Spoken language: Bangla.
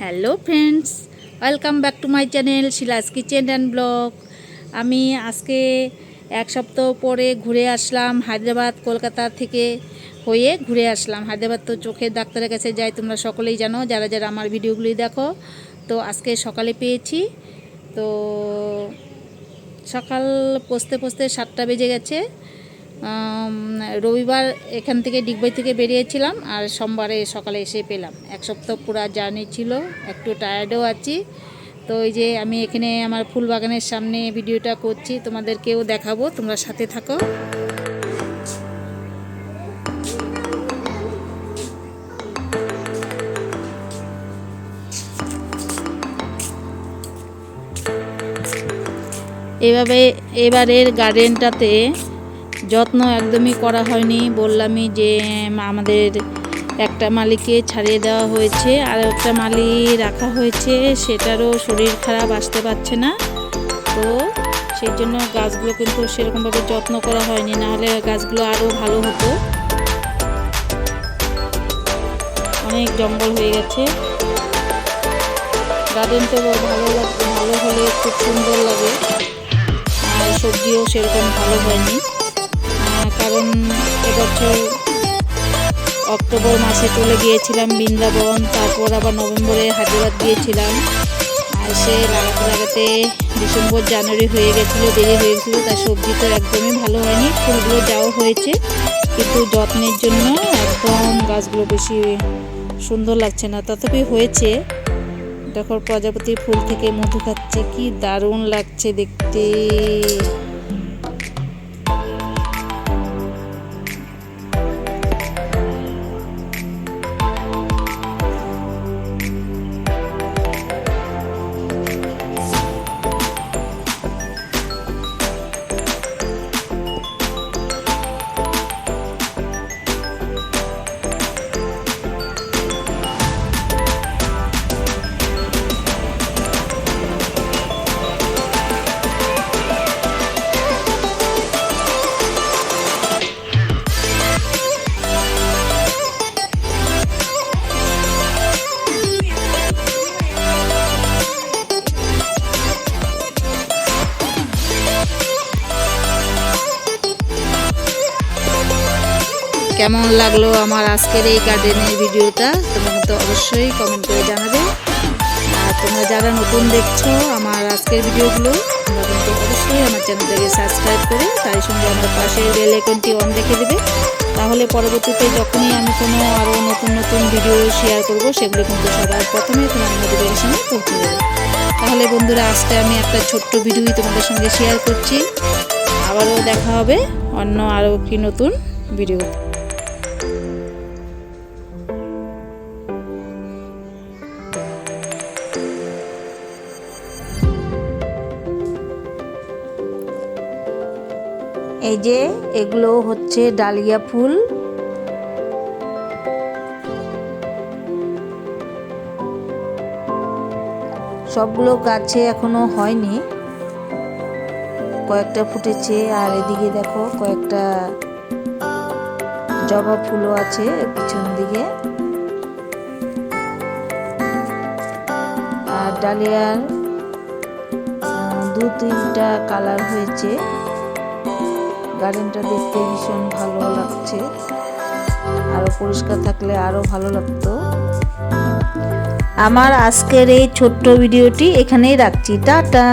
Hello friends welcome back to my channel Shila's kitchen and blog আমি আজকে এক সপ্তাহ পরে ঘুরে আসলাম হায়দ্রাবাদ, কলকাতা থেকে হয়ে ঘুরে আসলাম। হায়দ্রাবাদ তো চোখের ডাক্তারের কাছে যাই, তোমরা সকলেই জানো, যারা যারা আমার ভিডিওগুলি দেখো, তো আজকে সকালে পেয়েছি। তো সকাল পৌঁছতে পৌঁছতে সাতটা বেজে গেছে। রবিবার এখান থেকে ডিগবাই থেকে বেরিয়েছিলাম আর সোমবারে সকালে এসে পেলাম। এক সপ্তাহ পুরা জার্নি ছিল, একটু টায়ার্ডও আছি। তো ওই যে আমি এখানে আমার ফুল বাগানের সামনে ভিডিওটা করছি, তোমাদেরকেও দেখাবো, তোমরা সাথে থাকো। এভাবে, এবারের গার্ডেনটাতে যত্ন একদমই করা হয়নি। বললামই যে, আমাদের একটা মালিকে ছাড়িয়ে দেওয়া হয়েছে, আর একটা মালি রাখা হয়েছে, সেটারও শরীর খারাপ, আসতে পারছে না। তো সেই জন্য গাছগুলো কিন্তু সেরকমভাবে যত্ন করা হয়নি, নাহলে গাছগুলো আরও ভালো হতো। অনেক জঙ্গল হয়ে গেছে। গার্ডেনটা ভালো ভালো হলে খুব সুন্দর লাগে। আর সবজিও সেরকম ভালো হয়নি। কারণ এবছর অক্টোবর মাসে চলে গিয়েছিলাম বৃন্দাবন, তারপর আবার নভেম্বরে হায়দ্রাবাদ গিয়েছিলাম। আর সে লাগাতে লাগাতে ডিসেম্বর, জানুয়ারি হয়ে গেছিল, দেরি হয়ে গেছিল, তার সবজি তো একদমই ভালো হয়নি, ফুলগুলো যাও হয়েছে। কিন্তু যত্নের জন্য একদম গাছগুলো বেশি সুন্দর লাগছে না, তথাপি হয়েছে। দেখো প্রজাপতির ফুল থেকে মধু খাচ্ছে, কি দারুণ লাগছে দেখতে। কেমন লাগল আমার আজকের এই গার্ডেনের ভিডিওটা তোমাকে তো অবশ্যই কমেন্ট করে জানাবে। আর তোমরা যারা নতুন দেখছ আমার আজকের ভিডিওগুলো, তোমরা কিন্তু অবশ্যই আমার চ্যানেলটাকে সাবস্ক্রাইব করে তার সঙ্গে আমার পাশে বেল আইকনটি অন রেখে দেবে। তাহলে পরবর্তীতে যখনই আমি কোনো আরও নতুন নতুন ভিডিও শেয়ার করব, সেগুলো কিন্তু সবার প্রথমে তোমার নোটিফিকেশনে পৌঁছে যাবে। তাহলে বন্ধুরা, আজকে আমি একটা ছোট্ট ভিডিওই তোমাদের সঙ্গে শেয়ার করছি। আবারও দেখা হবে অন্য আরও কি নতুন ভিডিও এই যে এগুলো হচ্ছে ডালিয়া ফুল। সবগুলো গাছে এখনও হয়নি। কয়েকটা ফুটেছে, আর এদিকে দেখো কয়েকটা জবা ফুলও আছে পিছন দিকে। আর ডালিয়ার দু তিনটা কালার হয়েছে। গার্ডেনটা দেখতে ভীষণ ভালো লাগছে। আরও পরিষ্কার থাকলে আরও ভালো লাগতো। আমার আজকের এই ছোট্ট ভিডিওটি এখানেই রাখছি। টাটা!